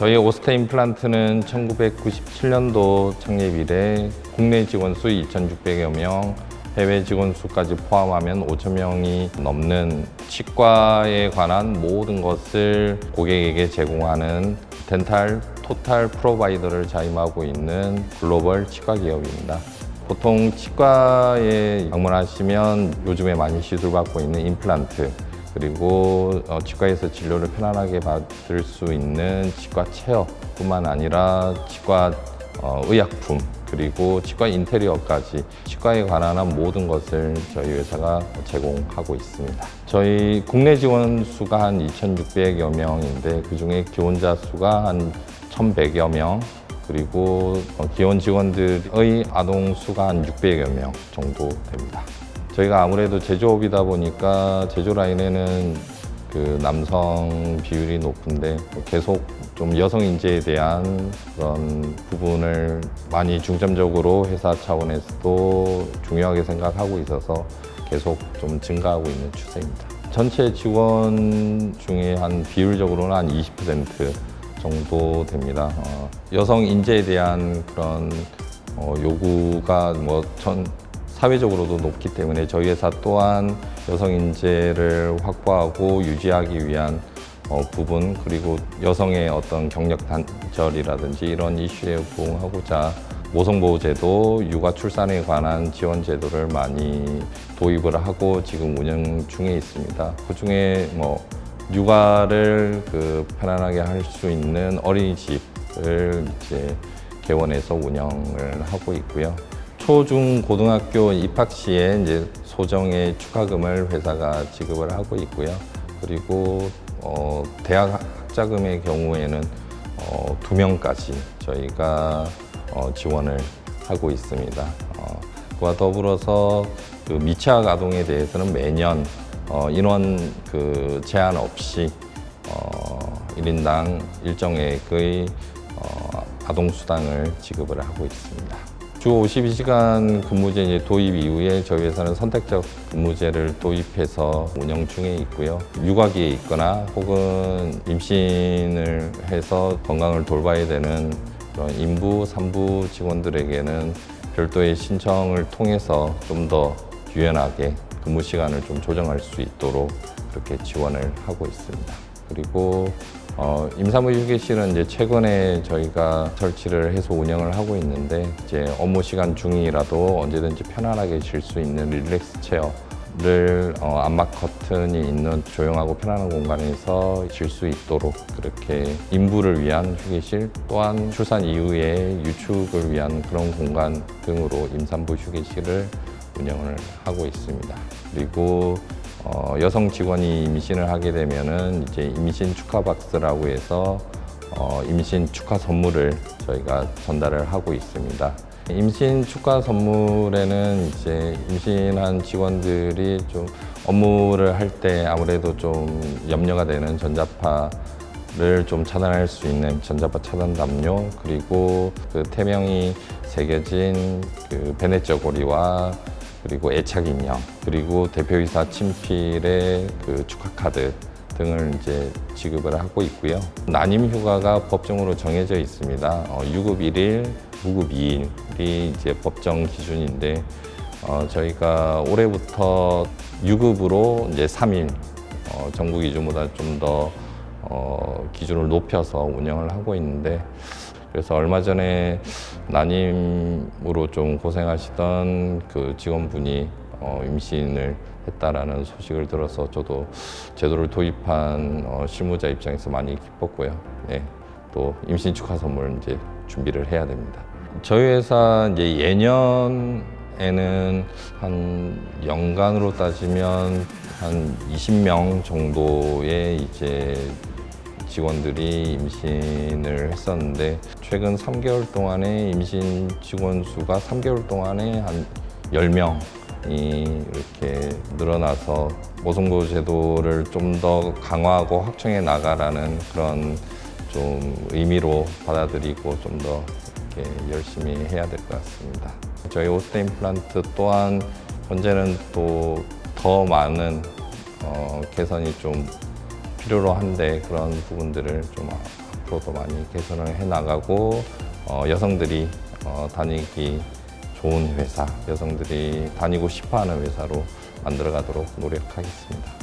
저희 오스테 임플란트는 1997년도 창립 이래 국내 직원 수 2,600여 명, 해외 직원 수까지 포함하면 5천 명이 넘는 치과에 관한 모든 것을 고객에게 제공하는 덴탈 토탈 프로바이더를 자임하고 있는 글로벌 치과 기업입니다. 보통 치과에 방문하시면 요즘에 많이 시술받고 있는 임플란트 그리고 어, 치과에서 진료를 편안하게 받을 수 있는 치과 체어뿐만 아니라 치과 어, 의약품 그리고 치과 인테리어까지 치과에 관한 한 모든 것을 저희 회사가 제공하고 있습니다. 저희 국내 지원 수가 한 2,600여 명인데 그 중에 기혼자 수가 한 1,100여 명 그리고 어, 기혼 직원들의 아동 수가 한 600여 명 정도 됩니다. 저희가 아무래도 제조업이다 보니까 제조 라인에는 그 남성 비율이 높은데 계속 좀 여성 인재에 대한 그런 부분을 많이 중점적으로 회사 차원에서도 중요하게 생각하고 있어서 계속 좀 증가하고 있는 추세입니다. 전체 직원 중에 한 비율적으로는 한 20% 정도 됩니다. 어, 여성 인재에 대한 그런 어, 요구가 뭐 전 사회적으로도 높기 때문에 저희 회사 또한 여성 인재를 확보하고 유지하기 위한 어, 부분 그리고 여성의 어떤 경력 단절이라든지 이런 이슈에 부응하고자 모성보호제도, 육아 출산에 관한 지원 제도를 많이 도입을 하고 지금 운영 중에 있습니다. 그 중에 뭐 육아를 그 편안하게 할 수 있는 어린이집을 이제 개원해서 운영을 하고 있고요. 초중 고등학교 입학 시에 이제 소정의 축하금을 회사가 지급을 하고 있고요. 그리고 어, 대학 학자금의 경우에는 어, 두 명까지 저희가 어, 지원을 하고 있습니다. 어, 그와 더불어서 그 미취학 아동에 대해서는 매년 어, 인원 그 제한 없이 어, 1인당 일정액의 어, 아동수당을 지급을 하고 있습니다. 주 52시간 근무제 이제 도입 이후에 저희 회사는 선택적 근무제를 도입해서 운영 중에 있고요. 육아기에 있거나 혹은 임신을 해서 건강을 돌봐야 되는 그런 인부, 산부 직원들에게는 별도의 신청을 통해서 좀 더 유연하게 근무 시간을 좀 조정할 수 있도록 그렇게 지원을 하고 있습니다. 그리고 어, 임산부 휴게실은 이제 최근에 저희가 설치를 해서 운영을 하고 있는데 이제 업무 시간 중이라도 언제든지 편안하게 쉴 수 있는 릴렉스 체어를 어, 암막 커튼이 있는 조용하고 편안한 공간에서 쉴 수 있도록 그렇게 인부를 위한 휴게실 또한 출산 이후에 유축을 위한 그런 공간 등으로 임산부 휴게실을 운영을 하고 있습니다. 그리고 어, 여성 직원이 임신을 하게 되면은 이제 임신 축하 박스라고 해서 어, 임신 축하 선물을 저희가 전달을 하고 있습니다. 임신 축하 선물에는 이제 임신한 직원들이 좀 업무를 할 때 아무래도 좀 염려가 되는 전자파를 좀 차단할 수 있는 전자파 차단 담요 그리고 그 태명이 새겨진 그 베네쩌 고리와 그리고 애착 인형 그리고 대표이사 친필의 그 축하 카드 등을 이제 지급을 하고 있고요. 난임 휴가가 법정으로 정해져 있습니다. 어, 유급 1일, 무급 2일이 이제 법정 기준인데 어, 저희가 올해부터 유급으로 이제 3일 어, 정부 기준보다 좀더 어, 기준을 높여서 운영을 하고 있는데 그래서 얼마 전에 난임으로 좀 고생하시던 그 직원분이 어, 임신을 했다라는 소식을 들어서 저도 제도를 도입한 어, 실무자 입장에서 많이 기뻤고요. 네, 또 임신 축하 선물 이제 준비를 해야 됩니다. 저희 회사 이제 예년에는 한 연간으로 따지면 한 20명 정도의 이제 직원들이 임신을 했었는데 최근 3개월 동안에 임신 직원 수가 3개월 동안에 한 10명 이 이렇게 늘어나서 모성보호 제도를 좀 더 강화하고 확충해 나가라는 그런 좀 의미로 받아들이고 좀 더 열심히 해야 될 것 같습니다. 저희 오스테 임플란트 또한 현재는 또 더 많은 어, 개선이 좀 필요로 한데 그런 부분들을 좀 앞으로도 많이 개선을 해 나가고 어, 여성들이 어, 다니기 좋은 회사, 여성들이 다니고 싶어하는 회사로 만들어가도록 노력하겠습니다.